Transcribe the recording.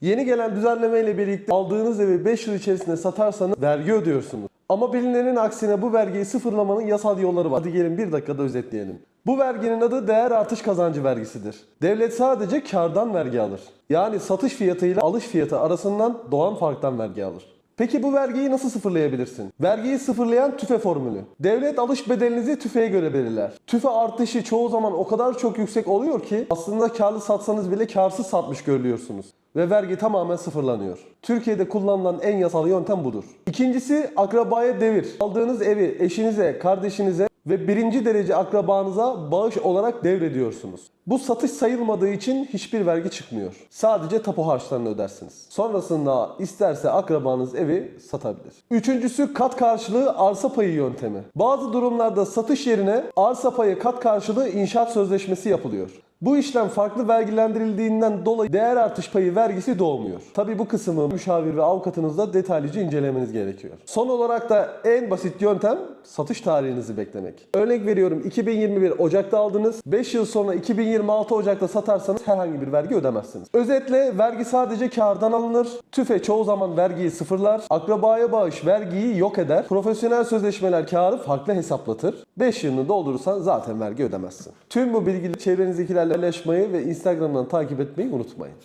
Yeni gelen düzenleme ile birlikte aldığınız evi 5 yıl içerisinde satarsanız vergi ödüyorsunuz. Ama bilinenin aksine bu vergiyi sıfırlamanın yasal yolları var. Hadi gelin bir dakikada özetleyelim. Bu verginin adı değer artış kazancı vergisidir. Devlet sadece kardan vergi alır. Yani satış fiyatıyla alış fiyatı arasından doğan farktan vergi alır. Peki bu vergiyi nasıl sıfırlayabilirsin? Vergiyi sıfırlayan tüfe formülü. Devlet alış bedelinizi tüfeğe göre belirler. Tüfe artışı çoğu zaman o kadar çok yüksek oluyor ki aslında karlı satsanız bile karsız satmış görülüyorsunuz. Ve vergi tamamen sıfırlanıyor. Türkiye'de kullanılan en yasal yöntem budur. İkincisi akrabaya devir. Aldığınız evi eşinize, kardeşinize ve birinci derece akrabanıza bağış olarak devrediyorsunuz. Bu satış sayılmadığı için hiçbir vergi çıkmıyor. Sadece tapu harçlarını ödersiniz. Sonrasında isterse akrabanız evi satabilir. Üçüncüsü kat karşılığı arsa payı yöntemi. Bazı durumlarda satış yerine arsa payı kat karşılığı inşaat sözleşmesi yapılıyor. Bu işlem farklı vergilendirildiğinden dolayı değer artış payı vergisi doğmuyor. Tabi bu kısmı müşavir ve avukatınızla detaylıca incelemeniz gerekiyor. Son olarak da en basit yöntem satış tarihinizi beklemek. Örnek veriyorum 2021 Ocak'ta aldınız. 5 yıl sonra 2026 Ocak'ta satarsanız herhangi bir vergi ödemezsiniz. Özetle vergi sadece kardan alınır. TÜFE çoğu zaman vergiyi sıfırlar. Akrabaya bağış vergiyi yok eder. Profesyonel sözleşmeler karı farklı hesaplatır. 5 yılını doldurursan zaten vergi ödemezsin. Tüm bu bilgileri çevrenizdekilerle paylaşmayı ve Instagram'dan takip etmeyi unutmayın.